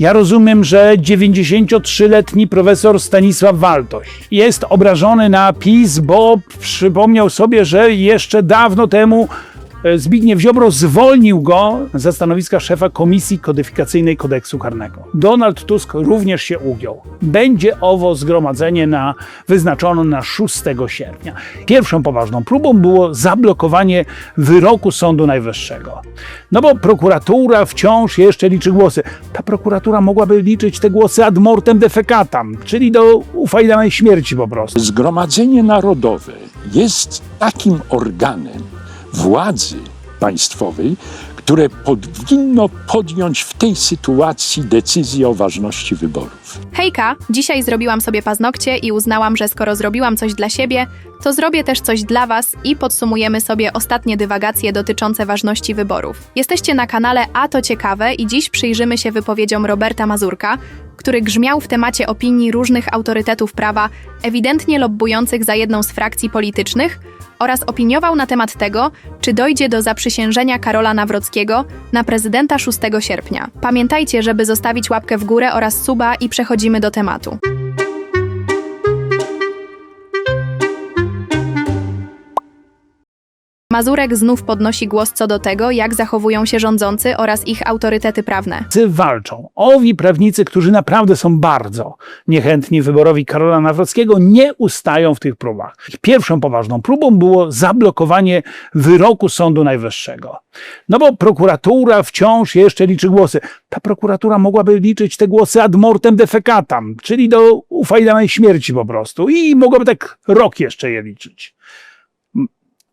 Ja rozumiem, że 93-letni profesor Stanisław Waltoś jest obrażony na PiS, bo przypomniał sobie, że jeszcze dawno temu Zbigniew Ziobro zwolnił go ze stanowiska szefa Komisji Kodyfikacyjnej Kodeksu Karnego. Donald Tusk również się ugiął. Będzie owo zgromadzenie na, wyznaczone na 6 sierpnia. Pierwszą poważną próbą było zablokowanie wyroku Sądu Najwyższego. No bo prokuratura wciąż jeszcze liczy głosy. Ta prokuratura mogłaby liczyć te głosy ad mortem defecatam, czyli do ufajdanej śmierci po prostu. Zgromadzenie Narodowe jest takim organem władzy państwowej, które powinno podjąć w tej sytuacji decyzję o ważności wyborów. Hejka, dzisiaj zrobiłam sobie paznokcie i uznałam, że skoro zrobiłam coś dla siebie, to zrobię też coś dla Was i podsumujemy sobie ostatnie dywagacje dotyczące ważności wyborów. Jesteście na kanale A to ciekawe i dziś przyjrzymy się wypowiedziom Roberta Mazurka, który grzmiał w temacie opinii różnych autorytetów prawa, ewidentnie lobbujących za jedną z frakcji politycznych, oraz opiniował na temat tego, czy dojdzie do zaprzysiężenia Karola Nawrockiego na prezydenta 6 sierpnia. Pamiętajcie, żeby zostawić łapkę w górę oraz suba i przechodzimy do tematu. Mazurek znów podnosi głos co do tego, jak zachowują się rządzący oraz ich autorytety prawne. Walczą. Owi prawnicy, którzy naprawdę są bardzo niechętni wyborowi Karola Nawrockiego, nie ustają w tych próbach. Pierwszą poważną próbą było zablokowanie wyroku Sądu Najwyższego. No bo prokuratura wciąż jeszcze liczy głosy. Ta prokuratura mogłaby liczyć te głosy ad mortem defecatam, czyli do ufajdanej śmierci po prostu. I mogłaby tak rok jeszcze je liczyć.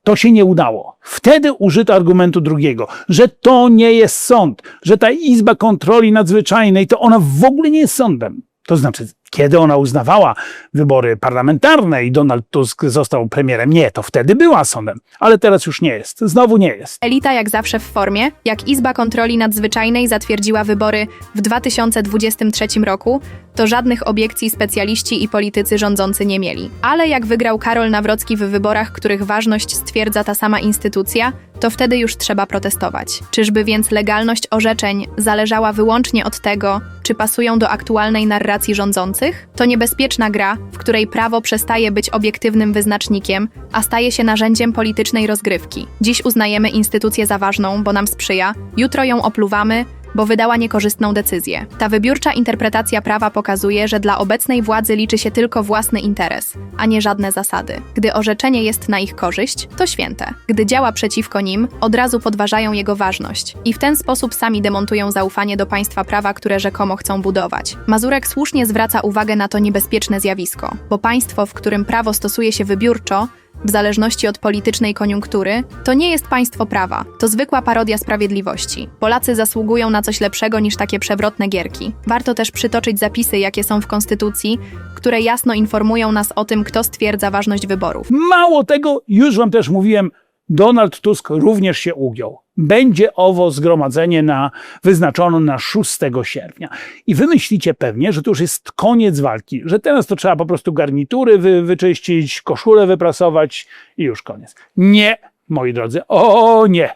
To się nie udało. Wtedy użyto argumentu drugiego, że to nie jest sąd, że ta Izba Kontroli Nadzwyczajnej to ona w ogóle nie jest sądem. To znaczy, kiedy ona uznawała wybory parlamentarne i Donald Tusk został premierem, nie, to wtedy była sądem, ale teraz już nie jest. Znowu nie jest. Elita jak zawsze w formie, jak Izba Kontroli Nadzwyczajnej zatwierdziła wybory w 2023 roku, to żadnych obiekcji specjaliści i politycy rządzący nie mieli. Ale jak wygrał Karol Nawrocki w wyborach, których ważność stwierdza ta sama instytucja, to wtedy już trzeba protestować. Czyżby więc legalność orzeczeń zależała wyłącznie od tego, czy pasują do aktualnej narracji rządzących? To niebezpieczna gra, w której prawo przestaje być obiektywnym wyznacznikiem, a staje się narzędziem politycznej rozgrywki. Dziś uznajemy instytucję za ważną, bo nam sprzyja, jutro ją opluwamy, bo wydała niekorzystną decyzję. Ta wybiórcza interpretacja prawa pokazuje, że dla obecnej władzy liczy się tylko własny interes, a nie żadne zasady. Gdy orzeczenie jest na ich korzyść, to święte. Gdy działa przeciwko nim, od razu podważają jego ważność i w ten sposób sami demontują zaufanie do państwa prawa, które rzekomo chcą budować. Mazurek słusznie zwraca uwagę na to niebezpieczne zjawisko, bo państwo, w którym prawo stosuje się wybiórczo, w zależności od politycznej koniunktury, to nie jest państwo prawa, to zwykła parodia sprawiedliwości. Polacy zasługują na coś lepszego niż takie przewrotne gierki. Warto też przytoczyć zapisy, jakie są w Konstytucji, które jasno informują nas o tym, kto stwierdza ważność wyborów. Mało tego, już wam też mówiłem, Donald Tusk również się ugiął. Będzie owo zgromadzenie na, wyznaczone na 6 sierpnia. I wy myślicie pewnie, że to już jest koniec walki, że teraz to trzeba po prostu garnitury wy, wyczyścić, koszulę wyprasować i już koniec. Nie, moi drodzy, o nie.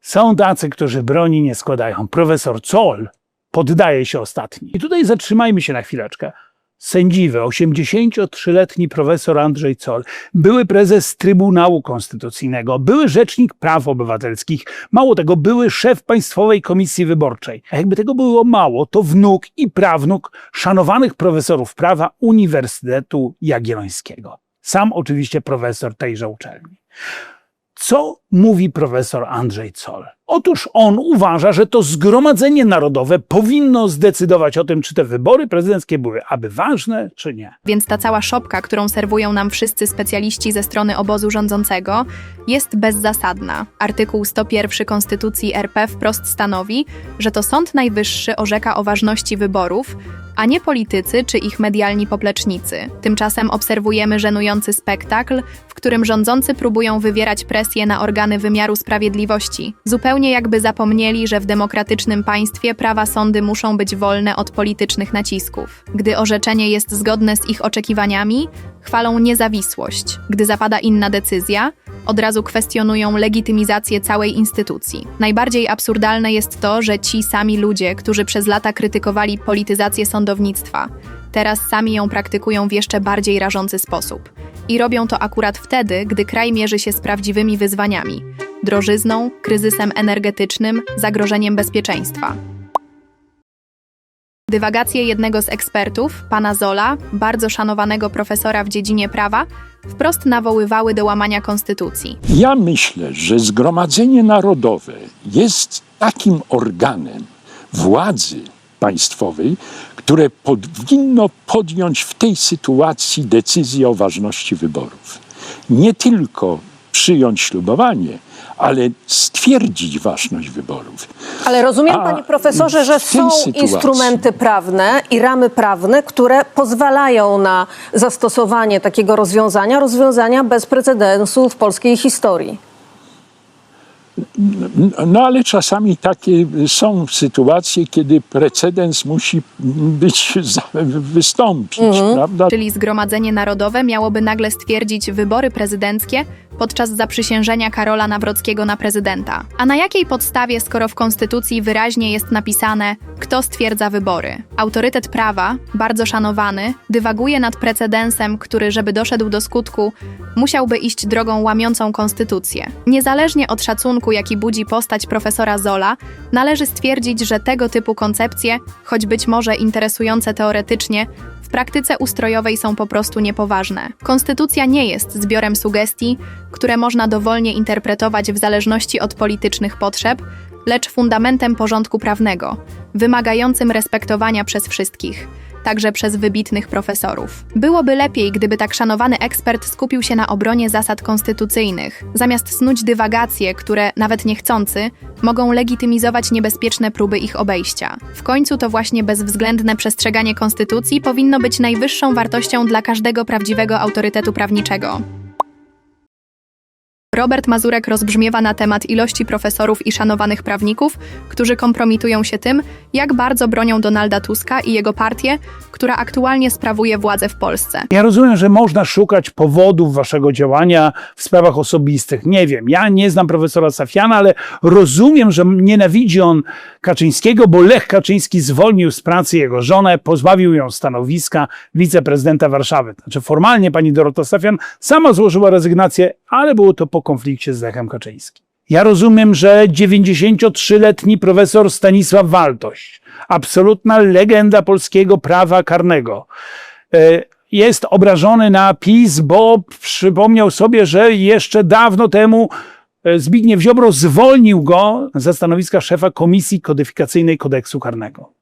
Są tacy, którzy broni nie składają. Profesor Zoll poddaje się ostatni. I tutaj zatrzymajmy się na chwileczkę. Sędziwy, 83-letni profesor Andrzej Zoll, były prezes Trybunału Konstytucyjnego, były rzecznik praw obywatelskich, mało tego, były szef Państwowej Komisji Wyborczej. A jakby tego było mało, to wnuk i prawnuk szanowanych profesorów prawa Uniwersytetu Jagiellońskiego. Sam oczywiście profesor tejże uczelni. Co mówi profesor Andrzej Zoll? Otóż on uważa, że to Zgromadzenie Narodowe powinno zdecydować o tym, czy te wybory prezydenckie były aby ważne, czy nie. Więc ta cała szopka, którą serwują nam wszyscy specjaliści ze strony obozu rządzącego, jest bezzasadna. Artykuł 101 Konstytucji RP wprost stanowi, że to Sąd Najwyższy orzeka o ważności wyborów, a nie politycy czy ich medialni poplecznicy. Tymczasem obserwujemy żenujący spektakl, w którym rządzący próbują wywierać presję na organy wymiaru sprawiedliwości. Zupełnie Zupełnie jakby zapomnieli, że w demokratycznym państwie prawa sądy muszą być wolne od politycznych nacisków. Gdy orzeczenie jest zgodne z ich oczekiwaniami, chwalą niezawisłość. Gdy zapada inna decyzja, od razu kwestionują legitymizację całej instytucji. Najbardziej absurdalne jest to, że ci sami ludzie, którzy przez lata krytykowali polityzację sądownictwa, teraz sami ją praktykują w jeszcze bardziej rażący sposób. I robią to akurat wtedy, gdy kraj mierzy się z prawdziwymi wyzwaniami drożyzną, kryzysem energetycznym, zagrożeniem bezpieczeństwa. Dywagacje jednego z ekspertów, pana Zola, bardzo szanowanego profesora w dziedzinie prawa, wprost nawoływały do łamania konstytucji. Ja myślę, że Zgromadzenie Narodowe jest takim organem władzy państwowej, które powinno podjąć w tej sytuacji decyzję o ważności wyborów. Nie tylko przyjąć ślubowanie, ale stwierdzić ważność wyborów. Ale rozumiem, A panie profesorze, że są sytuacji- instrumenty prawne i ramy prawne, które pozwalają na zastosowanie takiego rozwiązania, rozwiązania bez precedensu w polskiej historii. No ale czasami takie są sytuacje, kiedy precedens musi być, wystąpić, prawda? Czyli Zgromadzenie Narodowe miałoby nagle stwierdzić wybory prezydenckie podczas zaprzysiężenia Karola Nawrockiego na prezydenta. A na jakiej podstawie, skoro w Konstytucji wyraźnie jest napisane, kto stwierdza wybory? Autorytet prawa, bardzo szanowany, dywaguje nad precedensem, który, żeby doszedł do skutku, musiałby iść drogą łamiącą Konstytucję. Niezależnie od szacunku, jaki budzi postać profesora Zola, należy stwierdzić, że tego typu koncepcje, choć być może interesujące teoretycznie, w praktyce ustrojowej są po prostu niepoważne. Konstytucja nie jest zbiorem sugestii, które można dowolnie interpretować w zależności od politycznych potrzeb, lecz fundamentem porządku prawnego, wymagającym respektowania przez wszystkich, także przez wybitnych profesorów. Byłoby lepiej, gdyby tak szanowany ekspert skupił się na obronie zasad konstytucyjnych, zamiast snuć dywagacje, które, nawet niechcący, mogą legitymizować niebezpieczne próby ich obejścia. W końcu to właśnie bezwzględne przestrzeganie konstytucji powinno być najwyższą wartością dla każdego prawdziwego autorytetu prawniczego. Robert Mazurek rozbrzmiewa na temat ilości profesorów i szanowanych prawników, którzy kompromitują się tym, jak bardzo bronią Donalda Tuska i jego partię, która aktualnie sprawuje władzę w Polsce. Ja rozumiem, że można szukać powodów waszego działania w sprawach osobistych. Nie wiem, ja nie znam profesora Safiana, ale rozumiem, że nienawidzi on Kaczyńskiego, bo Lech Kaczyński zwolnił z pracy jego żonę, pozbawił ją stanowiska wiceprezydenta Warszawy. Znaczy formalnie pani Dorota Safian sama złożyła rezygnację, ale było to po konflikcie z Lechem Kaczyńskim. Ja rozumiem, że 93-letni profesor Stanisław Waltoś, absolutna legenda polskiego prawa karnego, e, jest obrażony na PiS, bo przypomniał sobie, że jeszcze dawno temu e, Zbigniew Ziobro zwolnił go ze stanowiska szefa Komisji Kodyfikacyjnej Kodeksu Karnego.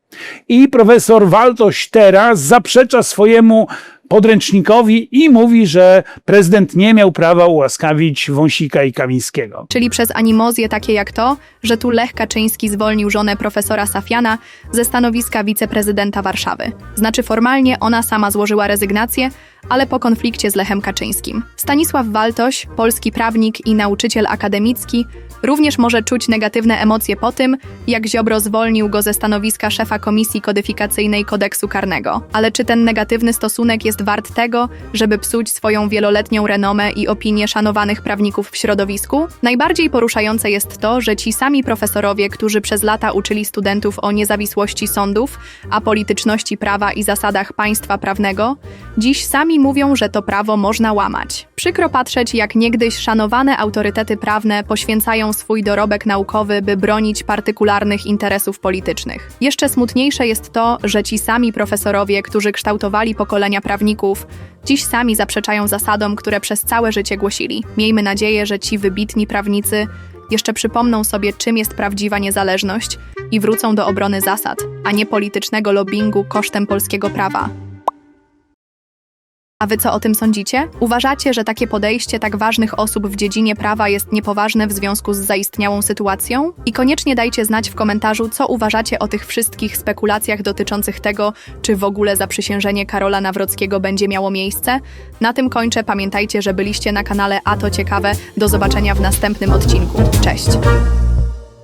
I profesor Waltoś teraz zaprzecza swojemu podręcznikowi i mówi, że prezydent nie miał prawa ułaskawić Wąsika i Kamińskiego. Czyli przez animozje takie jak to, że tu Lech Kaczyński zwolnił żonę profesora Safiana ze stanowiska wiceprezydenta Warszawy. Znaczy formalnie ona sama złożyła rezygnację, ale po konflikcie z Lechem Kaczyńskim. Stanisław Waltoś, polski prawnik i nauczyciel akademicki, również może czuć negatywne emocje po tym, jak Ziobro zwolnił go ze stanowiska szefa Komisji Kodyfikacyjnej Kodeksu Karnego. Ale czy ten negatywny stosunek jest wart tego, żeby psuć swoją wieloletnią renomę i opinię szanowanych prawników w środowisku? Najbardziej poruszające jest to, że ci sami profesorowie, którzy przez lata uczyli studentów o niezawisłości sądów, apolityczności prawa i zasadach państwa prawnego, dziś sami mówią, że to prawo można łamać. Przykro patrzeć, jak niegdyś szanowane autorytety prawne poświęcają swój dorobek naukowy, by bronić partykularnych interesów politycznych. Jeszcze smutniejsze jest to, że ci sami profesorowie, którzy kształtowali pokolenia prawników, dziś sami zaprzeczają zasadom, które przez całe życie głosili. Miejmy nadzieję, że ci wybitni prawnicy jeszcze przypomną sobie, czym jest prawdziwa niezależność i wrócą do obrony zasad, a nie politycznego lobbingu kosztem polskiego prawa. A wy co o tym sądzicie? Uważacie, że takie podejście tak ważnych osób w dziedzinie prawa jest niepoważne w związku z zaistniałą sytuacją? I koniecznie dajcie znać w komentarzu, co uważacie o tych wszystkich spekulacjach dotyczących tego, czy w ogóle zaprzysiężenie Karola Nawrockiego będzie miało miejsce. Na tym kończę. Pamiętajcie, że byliście na kanale A to ciekawe. Do zobaczenia w następnym odcinku. Cześć!